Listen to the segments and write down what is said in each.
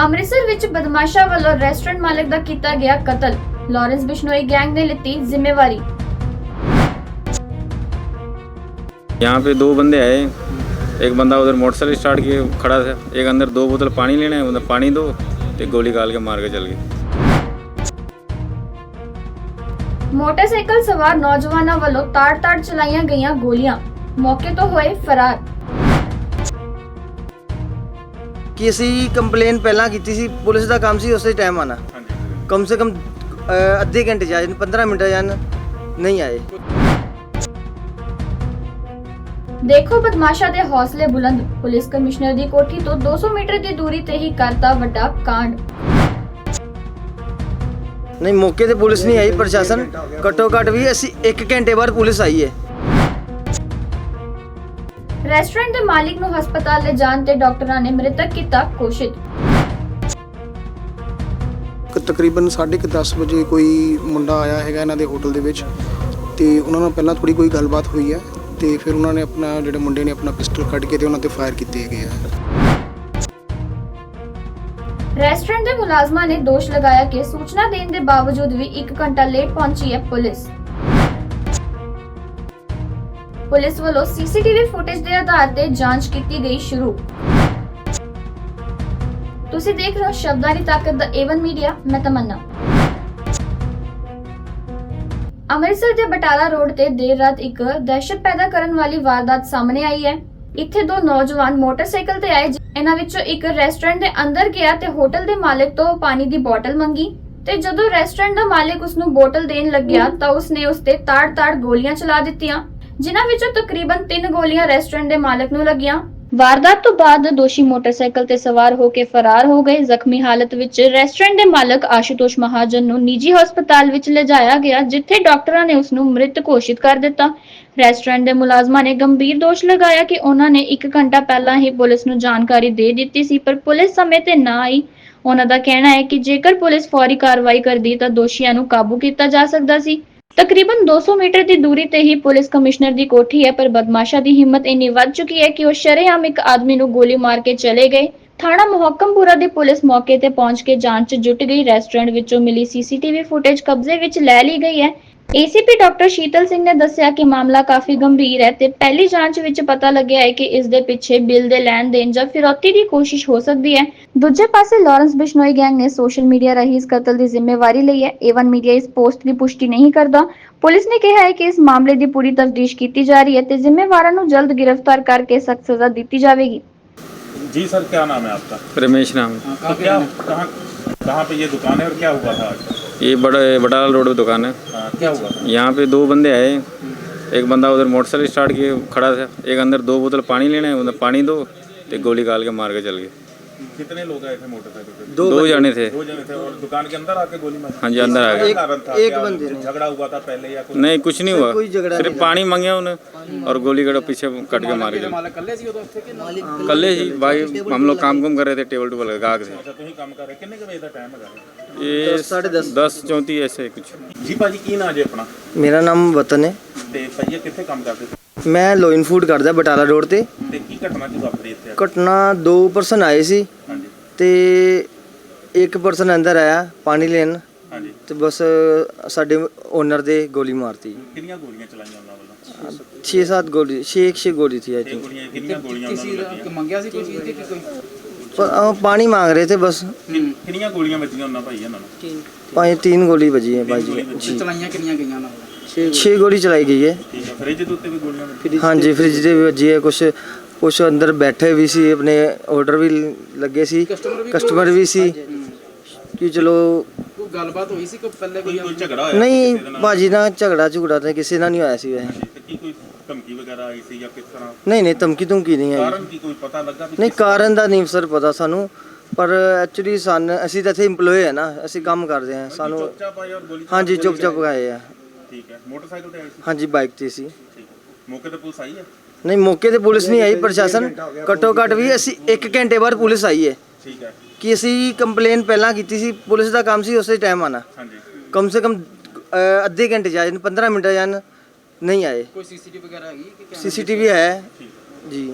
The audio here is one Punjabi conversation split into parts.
ਅੰਮ੍ਰਿਤਸਰ ਵਿੱਚ ਬਦਮਾਸ਼ਾਂ ਵੱਲੋਂ ਰੈਸਟੋਰੈਂਟ ਮਾਲਕ ਦਾ ਕੀਤਾ ਗਿਆ ਕਤਲ ਲਾਰੈਂਸ ਬਿਸ਼ਨੋਈ ਗੈਂਗ ਨੇ ਲਿੱਤੀ ਜ਼ਿੰਮੇਵਾਰੀ यहाँ पे दो बंदे आए एक बंदा उधर मोटरसाइकिल स्टार्ट किए खड़ा था एक अंदर दो बोतल पानी लेना है उधर पानी दो तो गोली काल के मार के चल गए ਮੋਟਰਸਾਈਕਲ ਸਵਾਰ ਨੌਜਵਾਨਾਂ ਵੱਲੋਂ ਤਾੜ-ਤਾੜ ਚਲਾਈਆਂ ਗਈਆਂ ਗੋਲੀਆਂ ਮੌਕੇ ਤੋਂ ਹੋਏ ਫਰਾਰ ਕਿ ਅਸੀਂ ਕੰਪਲੇਨ ਪਹਿਲਾਂ ਕੀਤੀ ਸੀ ਪੁਲਿਸ ਦਾ ਕੰਮ ਸੀ ਉਸੇ ਟਾਈਮ ਆਣਾ ਕਮ ਸੇ ਕਮ ਅੱਧੇ ਘੰਟੇ ਜਾਂ 15 ਮਿੰਟ ਜਾਂ ਨਹੀਂ ਆਏ। ਦੇਖੋ ਬਦਮਾਸ਼ਾਂ ਦੇ ਹੌਸਲੇ ਬੁਲੰਦ ਪੁਲਿਸ ਕਮਿਸ਼ਨਰ ਦੀ ਕੋਠੀ ਤੋਂ 200 ਮੀਟਰ ਦੀ ਦੂਰੀ ਤੇ ਹੀ ਕਰਤਾ ਵੱਡਾ ਕਾਂਡ। ਨਹੀਂ ਮੌਕੇ ਤੇ ਪੁਲਿਸ ਨਹੀਂ ਆਈ ਪ੍ਰਸ਼ਾਸਨ ਘੱਟੋ ਘੱਟ ਵੀ ਅਸੀਂ 1 ਘੰਟੇ ਬਾਅਦ ਪੁਲਿਸ ਆਈ ਹੈ ਰੈਸਟੋਰੈਂਟ ਦੇ ਮਾਲਿਕ ਨੂੰ ਹਸਪਤਾਲ ਲੈ ਜਾਣ ਤੇ ਡਾਕਟਰਾਂ ਨੇ ਮ੍ਰਿਤਕ ਕੀਤਾ ਘੋਸ਼ਿਤ। ਕ- ਤਕਰੀਬਨ 10:30 ਵਜੇ ਕੋਈ ਮੁੰਡਾ ਆਇਆ ਹੈਗਾ ਇਹਨਾਂ ਦੇ ਹੋਟਲ ਦੇ ਵਿੱਚ ਤੇ ਉਹਨਾਂ ਨਾਲ ਪਹਿਲਾਂ ਥੋੜੀ ਕੋਈ ਗੱਲਬਾਤ ਹੋਈ ਹੈ ਤੇ ਫਿਰ ਉਹਨਾਂ ਨੇ ਆਪਣਾ ਜਿਹੜੇ ਮੁੰਡੇ ਨੇ ਆਪਣਾ ਪਿਸਟਲ ਕੱਢ ਕੇ ਤੇ ਉਹਨਾਂ ਤੇ ਫਾਇਰ ਕੀਤੇ ਹੈਗੇ ਆ। ਰੈਸਟੋਰੈਂਟ ਦੇ ਮੁਲਾਜ਼ਮਾਂ ਨੇ ਦੋਸ਼ ਲਗਾਇਆ ਕਿ ਸੂਚਨਾ ਦੇਣ ਦੇ ਬਾਵਜੂਦ ਵੀ 1 ਘੰਟਾ ਲੇਟ ਪਹੁੰਚੀ ਹੈ ਪੁਲਿਸ। ਪੁਲਿਸ ਵੱਲੋਂ ਸੀਸੀਟੀਵੀ ਫੁਟੇਜ ਦੇ ਆਧਾਰ ਤੇ ਜਾਂਚ ਕੀਤੀ ਗਈ ਸ਼ੁਰੂ। ਤੁਸੀਂ ਦੇਖ ਰਹੇ ਹੋ ਸ਼ਬਦਾਂ ਦੀ ਤਾਕਤ ਦਾ ਏਵਨ ਮੀਡੀਆ ਮੈਂ ਤਮੰਨਾ। ਅੰਮ੍ਰਿਤਸਰ ਦੇ ਬਟਾਲਾ ਰੋਡ ਤੇ ਦੇਰ ਰਾਤ ਇੱਕ ਦਹਿਸ਼ਤ ਪੈਦਾ ਕਰਨ ਵਾਲੀ ਵਾਰਦਾਤ ਸਾਹਮਣੇ ਆਈ ਹੈ। ਇੱਥੇ ਦੋ ਨੌਜਵਾਨ ਮੋਟਰਸਾਈਕਲ ਤੇ ਆਏ ਇਹਨਾਂ ਵਿੱਚੋਂ ਇੱਕ ਰੈਸਟੋਰੈਂਟ ਦੇ ਅੰਦਰ ਗਿਆ ਤੇ ਹੋਟਲ ਦੇ ਮਾਲਕ ਤੋਂ ਪਾਣੀ ਦੀ ਬੋਤਲ ਮੰਗੀ। ਤੇ ਜਦੋਂ ਰੈਸਟੋਰੈਂਟ ਦਾ ਮਾਲਕ ਉਸ ਨੂੰ ਬੋਤਲ ਦੇਣ ਲੱਗਿਆ ਤਾਂ ਉਸਨੇ ਉਸ ਤੇ ਤਾੜ-ਤਾੜ ਗੋਲੀਆਂ ਚਲਾ ਦਿੱਤੀਆਂ। ਜਿਨ੍ਹਾਂ ਵਿੱਚੋਂ ਤਕਰੀਬਨ 3 ਗੋਲੀਆਂ ਰੈਸਟੋਰੈਂਟ ਦੇ ਮਾਲਕ ਨੂੰ ਲੱਗੀਆਂ। ਵਾਰਦਾਤ ਤੋਂ ਬਾਅਦ ਦੋਸ਼ੀ ਮੋਟਰਸਾਈਕਲ ਤੇ ਸਵਾਰ ਹੋ ਕੇ ਫਰਾਰ ਹੋ ਗਏ। ਜ਼ਖਮੀ ਹਾਲਤ ਵਿੱਚ ਰੈਸਟੋਰੈਂਟ ਦੇ ਮਾਲਕ ਆਸ਼ੂਤੋਸ਼ ਮਹਾਜਨ ਨੂੰ ਨਿੱਜੀ ਹਸਪਤਾਲ ਵਿੱਚ ਲਿਜਾਇਆ ਗਿਆ, ਜਿੱਥੇ ਡਾਕਟਰਾਂ ਨੇ ਉਸ ਨੂੰ ਮ੍ਰਿਤ ਘੋਸ਼ਿਤ ਕਰ ਦਿੱਤਾ। ਰੈਸਟੋਰੈਂਟ ਦੇ ਮੁਲਾਜ਼ਮਾਂ ਨੇ ਗੰਭੀਰ ਦੋਸ਼ ਲਗਾਇਆ ਕਿ ਉਹਨਾਂ ਨੇ 1 ਘੰਟਾ ਪਹਿਲਾਂ ਹੀ ਪੁਲਿਸ ਨੂੰ ਜਾਣਕਾਰੀ ਦੇ ਦਿੱਤੀ ਸੀ, ਪਰ ਪੁਲਿਸ ਸਮੇਂ ਤੇ ਨਾ ਆਈ। ਉਹਨਾਂ ਦਾ ਕਹਿਣਾ ਹੈ ਕਿ ਜੇਕਰ ਪੁਲਿਸ ਫੌਰੀ ਕਾਰਵਾਈ ਕਰਦੀ ਤਾਂ ਦੋਸ਼ੀਆਂ ਨੂੰ ਕਾਬੂ ਕੀਤਾ ਜਾ ਸਕਦਾ ਸੀ। ਤਕਰੀਬਨ 200 ਮੀਟਰ ਦੀ ਦੂਰੀ ਤੇ ਹੀ ਪੁਲਿਸ ਕਮਿਸ਼ਨਰ ਦੀ ਕੋਠੀ ਹੈ, ਪਰ ਬਦਮਾਸ਼ਾ ਦੀ ਹਿੰਮਤ ਇੰਨੀ ਵੱਧ ਚੁੱਕੀ ਹੈ ਕਿ ਉਹ ਸ਼ਰੇਆਮ ਇੱਕ ਆਦਮੀ ਨੂੰ ਗੋਲੀ ਮਾਰ ਕੇ ਚਲੇ ਗਏ। ਥਾਣਾ ਮੁਹੱਕਮਪੁਰਾ ਦੀ ਪੁਲਿਸ ਮੌਕੇ ਤੇ ਪਹੁੰਚ ਕੇ ਜਾਂਚ 'ਚ ਜੁਟ ਗਈ। ਰੈਸਟੋਰੈਂਟ ਵਿੱਚੋਂ ਮਿਲੀ ਸੀਸੀਟੀਵੀ ਫੁਟੇਜ ਕਬਜ਼ੇ ਵਿੱਚ ਲੈ ਲਈ ਗਈ ਹੈ। ਏਸੀਪੀ ਡਾਕਟਰ ਸ਼ੀਤਲ ਸਿੰਘ ਨੇ ਦੱਸਿਆ ਕਿ ਮਾਮਲਾ ਕਾਫੀ ਗੰਭੀਰ ਹੈ ਤੇ ਪਹਿਲੀ ਜਾਂਚ ਵਿੱਚ ਪਤਾ ਲੱਗਿਆ ਹੈ ਕਿ ਇਸ ਦੇ ਪਿੱਛੇ ਬਿੱਲ ਦੇ ਲੈਣ ਦੇਣ ਜਾਂ ਫਿਰੌਤੀ ਦੀ ਕੋਸ਼ਿਸ਼ ਹੋ ਸਕਦੀ ਹੈ ਦੂਜੇ ਪਾਸੇ ਲਾਰੈਂਸ ਬਿਸ਼ਨੋਈ ਗੈਂਗ ਨੇ ਸੋਸ਼ਲ ਮੀਡੀਆ ਰਾਹੀਂ ਇਸ ਕਤਲ ਦੀ ਜ਼ਿੰਮੇਵਾਰੀ ਲਈ ਹੈ ਏਵਨ ਮੀਡੀਆ ਇਸ ਪੋਸਟ ਦੀ ਪੁਸ਼ਟੀ ਨਹੀਂ ਕਰਦਾ ਪੁਲਿਸ ਨੇ ਕਿਹਾ ਹੈ ਕਿ ਇਸ ਮਾਮਲੇ ਦੀ ਪੂਰੀ ਤਫਤੀਸ਼ ਕੀਤੀ ਜਾ ਰਹੀ ਹੈ ਤੇ ਜ਼ਿੰਮੇਵਾਰਾਂ ਨੂੰ ਜਲਦ ਗ੍ਰਿਫਤਾਰ ਕਰਕੇ ਸਖਤ ਸਜ਼ਾ ਦਿੱਤੀ ਜਾਵੇਗੀ जी सर क्या नाम है आपका रमेश नाम है। तो क्या कहाँ कहाँ पे ये दुकान है और क्या हुआ था आज ये बड़ा बटाला रोड पे दुकान है हाँ, हुआ? यहाँ पे दो बंदे आए। एक बंदा उधर मोटरसाइकिल स्टार्ट किए खड़ा था। एक अंदर दो बोतल पानी लेने उधर पानी दो एक गोली काल के मार के चल गए। कितने लोग आए थे मोटरसाइकिल दो, दो जाने थे। दो जाने थे और दुकान के अंदर आके गोली मार? हाँ जी अंदर आ गए। एक बंदे झगड़ा हुआ था पहले या कुछ? नहीं कुछ नहीं हुआ। सिर्फ़ पानी मांगे उन्हें और गोली गड़ो पीछे कट के मार गए कल जी भाई हम लोग काम कुम कर रहे थे टेबल टूबल गाहक से ये साढ़े दस। दस चौंतीस ऐसे कुछ। ਜੀ ਭਾਜੀ ਕੀ ਨਾਂ ਜੇ ਆਪਣਾ? ਮੇਰਾ ਨਾਮ ਵਤਨ ਹੈ। ਤੇ ਭਾਜੀ ਕਿੱਥੇ ਕੰਮ ਕਰਦੇ ਸੀ? ਮੈਂ ਲੋਇਨ ਫੂਡ ਕਰਦਾ ਬਟਾਲਾ ਰੋਡ ਤੇ। ਤੇ ਕੀ ਘਟਨਾ ਕੀ ਵਾਪਰੀ ਇੱਥੇ ਘਟਨਾ ਦੋ ਪਰਸਨ ਆਏ ਸੀ। ਹਾਂਜੀ। ਤੇ ਇੱਕ ਪਰਸਨ ਅੰਦਰ ਆਇਆ ਪਾਣੀ ਲੈਣ। ਹਾਂਜੀ। ਤੇ ਬਸ ਸਾਡੇ ਓਨਰ ਦੇ ਗੋਲੀ ਮਾਰਤੀ। ਕਿੰਨੀਆਂ ਗੋਲੀਆਂ ਚਲਾਈਆਂ ਉਹਨਾਂ ਵੱਲੋਂ? 6-7 ਗੋਲੀ 6-6 ਗੋਲੀ ਸੀ ਆਈ ਥਿੰਕ ਗੋਲੀਆਂ ਕਿੰਨੀਆਂ ਗੋਲੀਆਂ ਉਹਨਾਂ ਨੂੰ ਲੱਗੀਆਂ? ਮੰਗਿਆ ਸੀ ਕੋਈ ਚੀਜ਼ ਤੇ ਕਿ ਕੋਈ? ਪਾਣੀ ਮੰਗ ਰਹੇ ਥੇ ਬਸ। ਕਿੰਨੀਆਂ ਗੋਲੀਆਂ ਵੱਜੀਆਂ ਉਹਨਾਂ ਭਾਈ ਇਹਨਾਂ ਨੂੰ? ਪੰਜ ਤਿੰਨ ਗੋਲੀ ਵੱਜੀ ਹੈ ਭਾਈ ਜੀ। ਜੀ। ਚਲਾਈਆਂ ਕਿੰਨੀਆਂ ਗਈਆਂ ਉਹਨਾਂ ਵੱਲੋਂ 6 ਗੋਲੀ। ਚਲਾਈ ਗਈ ਹੈ। ਠੀਕ ਹੈ ਫ੍ਰਿਜ ਦੇ ਉੱਤੇ ਵੀ ਗੋਲੀਆਂ ਵੱਜੀਆਂ। ਹਾਂਜੀ ਫ੍ਰਿਜ ਦੇ ਵੀ ਵੱਜੀ ਹੈ। ਕੁਛ ਕੁਛ ਅੰਦਰ ਬੈਠੇ ਵੀ ਸੀ ਆਪਣੇ ਆਰਡਰ ਵੀ ਲੱਗੇ ਸੀ। ਕਸਟਮਰ ਵੀ ਸੀ। ਕਿ ਚਲੋ ਕੋਈ ਗੱਲਬਾਤ ਹੋਈ ਸੀ ਕੋਈ ਪਹਿਲੇ ਕੋਈ ਕੋਈ ਕੋਈ ਝਗੜਾ ਹੋਇਆ ਨਹੀਂ ਕਿਸੇ ਦੇ ਨਾਲ? ਭਾਜੀ ਨਾਲ ਝਗੜਾ ਝੁਗੜਾ ਤਾਂ ਕਿਸੇ ਨਾਲ ਨਹੀਂ ਹੋਇਆ ਸੀ ਵੈਸੇ। ਤੇ ਕੀ ਕੋਈ ਧਮਕੀ ਵਗੈਰਾ ਆਈ ਸੀ ਜਾਂ ਕਿਸ ਤਰ੍ਹਾਂ? ਨਹੀਂ ਨਹੀਂ ਧਮਕੀ ਧਮਕੀ ਨਹੀਂ ਆਈ। ਕਾਰਨ ਕੀ ਕੋਈ ਪਤਾ ਲੱਗਾ ਵੀ ਨਹੀਂ ਕਾਰਨ ਦਾ ਨਹੀਂ ਸਰ ਪਤਾ ਸਾਨੂੰ। ਪਰ ਐਕਚੁਅਲੀ ਸਨ ਅਸੀਂ ਤਾਂ ਇੱਥੇ EMPLOYE ਹੈ ਨਾ ਅਸੀਂ ਕੰਮ ਕਰਦੇ ਹਾਂ ਸਾਨੂੰ ਚੁੱਪਚਾਪ ਆਏ ਔਰ ਗੋਲੀ ਚਲਾ ਹਾਂਜੀ ਕੇ ਚੁੱਪ ਚੁੱਪ ਗਏ ਆ। ਠੀਕ ਹੈ ਮੋਟਰਸਾਈਕਲ ਤੇ ਆਏ ਸੀ? ਹਾਂਜੀ ਬਾਈਕ ਤੇ ਸੀ। ਠੀਕ ਹੈ ਮੌਕੇ ਤੇ ਪੁਲਿਸ ਆਈ ਹੈ? ਨਹੀਂ ਮੌਕੇ ਤੇ ਪੁਲਿਸ ਨਹੀਂ ਆਈ ਪ੍ਰਸ਼ਾਸਨ ਘੱਟੋ ਘੱਟ ਵੀ ਅਸੀਂ 1 ਘੰਟੇ ਬਾਅਦ ਪੁਲਿਸ ਆਈ ਹੈ। ਠੀਕ ਹੈ। ਕਿ ਅਸੀਂ ਕੰਪਲੇਨ ਪਹਿਲਾਂ ਕੀਤੀ ਸੀ ਪੁਲਿਸ ਦਾ ਕੰਮ ਸੀ ਉਸੇ ਟਾਈਮ ਆਣਾ ਹਾਂਜੀ। ਕਮ ਸੇ ਕਮ ਅੱਧੇ ਘੰਟੇ ਜਾਂ 15 ਮਿੰਟ ਜਾਂ ਨਹੀਂ ਆਏ। ਕੋਈ ਸੀਸੀਟੀਵੀ ਵਗੈਰਾ ਹੈਗੀ ਕਿ ਸੀਸੀਟੀਵੀ ਹੈ। ਜੀ।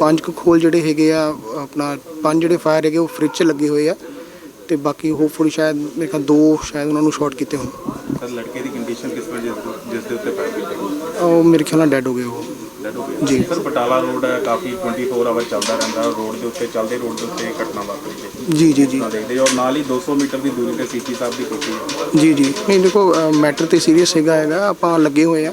ਪੰਜ ਕੁ ਖੋਲ ਜਿਹੜੇ ਹੈਗੇ ਆ ਆਪਣਾ ਪੰਜ ਜਿਹੜੇ ਫਾਇਰ ਹੈਗੇ ਉਹ ਫ੍ਰਿਜ 'ਚ ਲੱਗੇ ਹੋਏ ਆ ਤੇ ਬਾਕੀ ਹੋਪਫੁਲੀ ਸ਼ਾਇਦ ਮੇਰੇ ਖਿਆਲ ਦੋ ਸ਼ਾਇਦ ਉਹਨਾਂ ਨੂੰ ਸ਼ਾਰਟ ਕੀਤੇ ਹੋਣ। ਸਰ ਲੜਕੇ ਦੀ ਕੰਡੀਸ਼ਨ ਕਿਸ ਵਜ੍ਹਾ ਜਿਸ ਜਿਸ ਦੇ ਉੱਤੇ ਫਾਇਰ ਕੀਤਾ ਉਹ ਮੇਰੇ ਖਿਆਲ ਨਾਲ ਡੈਡ ਹੋ ਗਏ ਉਹ। ਡੈਡ ਹੋ ਗਿਆ ਜੀ। ਸਰ ਬਟਾਲਾ ਰੋਡ ਹੈ ਕਾਫੀ 24 ਆਵਰ ਚੱਲਦਾ ਰਹਿੰਦਾ ਰੋਡ ਦੇ ਉੱਤੇ ਚੱਲਦੇ ਰੋਡ ਦੇ ਉੱਤੇ ਘਟਨਾ ਵਾਪਰੀ ਹੈ। ਜੀ ਜੀ ਜੀ। ਦੇਖਦੇ ਔਰ ਨਾਲ ਹੀ 200 ਮੀਟਰ ਦੀ ਦੂਰੀ ਤੇ ਸੀਪੀ ਸਾਹਿਬ ਦੀ ਕੋਠੀ ਹੈ। ਜੀ ਜੀ। ਨਹੀਂ ਦੇਖੋ ਮੈਟਰ ਤੇ ਸੀਰੀਅਸ ਹੈਗਾ ਹੈਗਾ ਆਪਾਂ ਲੱਗੇ ਹੋਏ ਆ।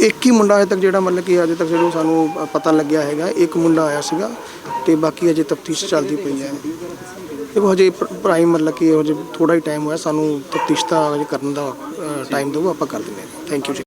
ਇੱਕ ਹੀ ਮੁੰਡਾ ਅਜੇ ਤੱਕ ਜਿਹੜਾ ਮਤਲਬ ਕਿ ਅਜੇ ਤੱਕ ਜਿਹੜਾ ਸਾਨੂੰ ਪਤਾ ਲੱਗਿਆ ਹੈਗਾ, ਇੱਕ ਮੁੰਡਾ ਆਇਆ ਸੀਗਾ ਤੇ ਬਾਕੀ ਅਜੇ ਤਫਤੀਸ਼ ਚੱਲਦੀ ਪਈ ਹੈ। ਦੇਖੋ, ਹਜੇ ਪ੍ਰਾਈਮ ਮਤਲਬ ਕਿ ਹਜੇ ਥੋੜਾ ਹੀ ਟਾਈਮ ਹੋਇਆ, ਸਾਨੂੰ ਤਫਤੀਸ਼ ਦਾ ਹਜੇ ਕਰਨ ਦਾ ਟਾਈਮ ਦਿਓ ਆਪਾਂ ਕਰ ਦਿੰਦੇ ਹਾਂ। ਥੈਂਕ ਯੂ ਜੀ।